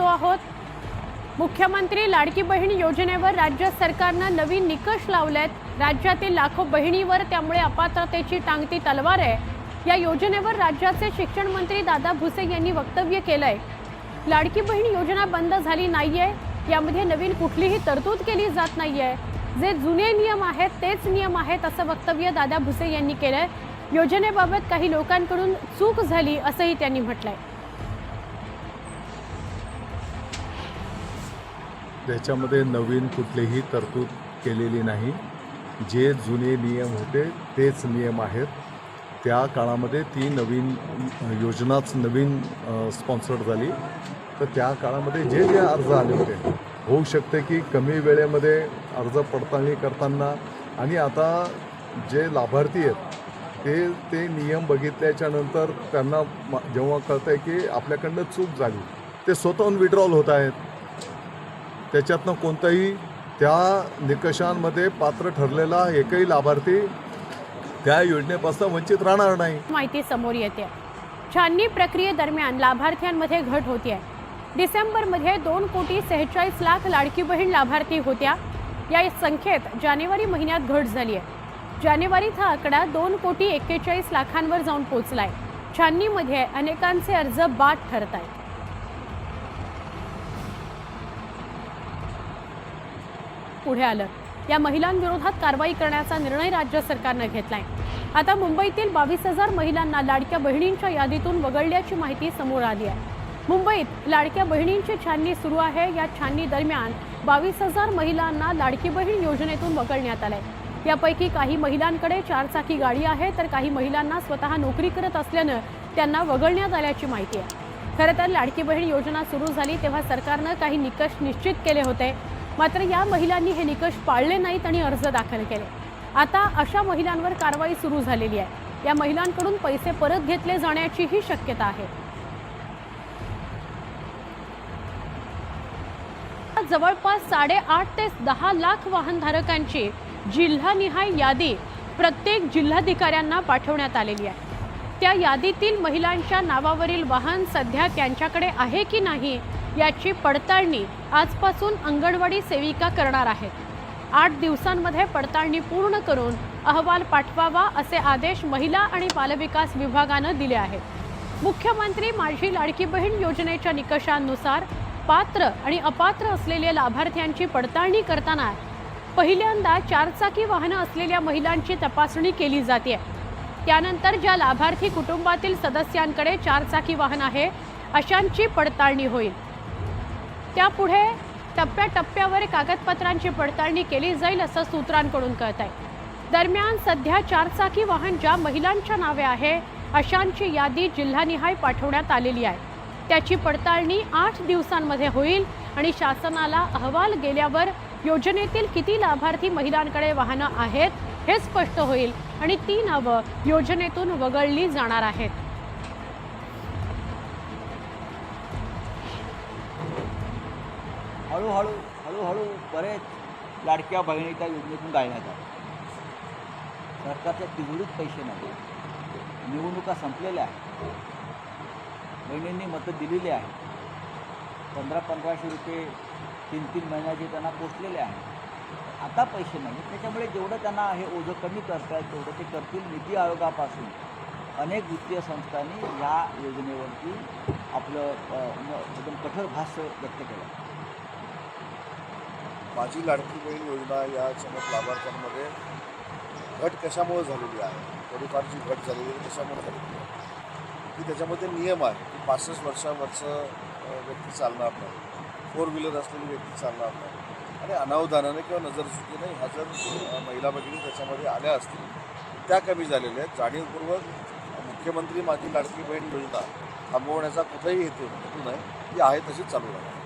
पाहतो आहोत. मुख्यमंत्री लाडकी बहीण योजनेवर राज्य सरकारनं नवीन निकष लावलेत. राज्यातील लाखो बहिणीवर त्यामुळे अपात्रतेची टांगती तलवार आहे. या योजनेवर राज्याचे शिक्षण मंत्री दादा भुसे यांनी वक्तव्य केलंय. लाडकी बहीण योजना बंद झाली नाहीये. यामध्ये नवीन कुठलीही तरतूद केली जात नाहीये. जे जुने नियम आहेत तेच नियम आहेत असं वक्तव्य दादा भुसे यांनी केलंय. योजनेबाबत काही लोकांकडून चूक झाली असंही त्यांनी म्हटलंय. त्याच्यामध्ये नवीन कुठलीही तरतूद केलेली नाही. जे जुने नियम होते तेच नियम आहेत. त्या काळामध्ये ती नवीन योजनाच नवीन स्पॉन्सर्ड झाली. तर त्या काळामध्ये जे जे अर्ज आले होते होऊ शकते की कमी वेळेमध्ये अर्ज पडताळणी करताना आणि आता जे लाभार्थी आहेत ते ते नियम बघितल्याच्या नंतर त्यांना म- जेव्हा कळतं आहे की आपल्याकडनं चूक झाली ते स्वतःहून विड्रॉल होत आहेत. त्याच्यातनं कोणताही त्या निकषांमध्ये पात्र ठरलेला एकही लाभार्थी त्या योजनेपासून वंचित राहणार नाही. माहिती समोर येते. छाननी प्रक्रियेदरम्यान लाभार्थ्यांमध्ये घट होती आहे डिसेंबरमध्ये दोन कोटी सेहेचाळीस लाख लाडकी बहीण लाभार्थी होत्या. या संख्येत जानेवारी महिन्यात घट झाली आहे जानेवारीत हा आकडा दोन कोटी एक्केचाळीस लाखांवर जाऊन पोहोचलाय. छाननीमध्ये अनेकांचे अर्ज बाद ठरत आहेत पुढे आलं. या महिलांविरोधात कारवाई करण्याचा निर्णय राज्य सरकारनं घेतलाय. आता मुंबईतील बावीस हजार महिलांना लाडक्या बहिणींच्या यादीतून वगळल्याची माहिती समोर आली आहे. मुंबईत लाडक्या बहिणींची छाननी सुरू आहे. या छाननी दरम्यान बावीस हजार महिलांना लाडकी बहीण योजनेतून वगळण्यात आलंय. यापैकी काही महिलांकडे चारचाकी गाडी आहे तर काही महिलांना स्वतः नोकरी करत असल्यानं त्यांना वगळण्यात आल्याची माहिती आहे. खरं तर लाडकी बहीण योजना सुरू झाली तेव्हा सरकारनं काही निकष निश्चित केले होते. मात्र या महिलांनी हे निकष पाळले नाहीत आणि अर्ज दाखल केले. आता अशा महिलांवर कारवाई सुरू झालेली आहे. या महिलांकडून पैसे परत घेतले जाण्याचीही शक्यता आहे. जवळपास साडेआठ ते दहा लाख वाहनधारकांची जिल्हानिहाय यादी प्रत्येक जिल्हाधिकाऱ्यांना पाठवण्यात आलेली आहे. त्या यादीतील महिलांच्या नावावरील वाहन सध्या त्यांच्याकडे आहे की नाही याची पडताळणी आजपासून अंगणवाडी सेविका करणार आहेत. आठ दिवसांमध्ये पडताळणी पूर्ण करून अहवाल पाठवावा असे आदेश महिला आणि बालविकास विभागानं दिले आहेत. मुख्यमंत्री माझी लाडकी बहीण योजनेच्या निकषांनुसार पात्र आणि अपात्र असलेल्या लाभार्थ्यांची पडताळणी करताना पहिल्यांदा चारचाकी वाहनं असलेल्या महिलांची तपासणी केली जाते. त्यानंतर ज्या लाभार्थी कुटुंबातील सदस्यांकडे चारचाकी वाहन आहे अशांची पडताळणी होईल. त्यापुढे टप्प्याटप्प्यावर कागदपत्रांची पडताळणी केली जाईल असं सूत्रांकडून कळत आहे दरम्यान सध्या चारचाकी वाहन ज्या महिलांच्या नावे आहे अशांची यादी जिल्हानिहाय पाठवण्यात आलेली आहे. त्याची पडताळणी आठ दिवसांमध्ये होईल आणि शासनाला अहवाल गेल्यावर योजनेतील किती लाभार्थी महिलांकडे वाहनं आहेत हे स्पष्ट होईल आणि ती नावं योजनेतून वगळली जाणार आहेत. हळूहळू हळूहळू बरेच लाडक्या बहिणी त्या योजनेतून गाळण्यात आल्या सरकारच्या तिजोरीत पैसे नाही. निवडणुका संपलेल्या आहेत. बहिणींनी मतं दिलेली आहेत. पंधरा पंधराशे रुपये तीन तीन महिन्याचे त्यांना पोचलेले आहेत. आता पैसे नाही. त्याच्यामुळे जेवढं त्यांना हे ओझं कमी करता येईल तेवढं ते करतील. नीती आयोगापासून अनेक वित्तीय संस्थांनी या योजनेवरती आपलं एकदम कठोर भाष्य व्यक्त केलं. माझी लाडकी बहीण योजना या समज लाभार्थ्यांमध्ये घट कशामुळे झालेली आहे? थोडीफार जी घट झालेली आहे कशामुळे झालेली आहे? की त्याच्यामध्ये नियम आहे की पासष्ट वर्षावरचं व्यक्ती चालणार नाही. फोर व्हीलर असलेली व्यक्ती चालणार नाही. आणि अनावधानाने किंवा नजरचुकीने ह्या जर महिला भगिनी त्याच्यामध्ये आल्या असतील त्या कमी झालेल्या आहेत. जाणीवपूर्वक मुख्यमंत्री माझी लाडकी बहीण योजना थांबवण्याचा कुठेही हेतू नाही. ती आहे तशीच चालू राहणार.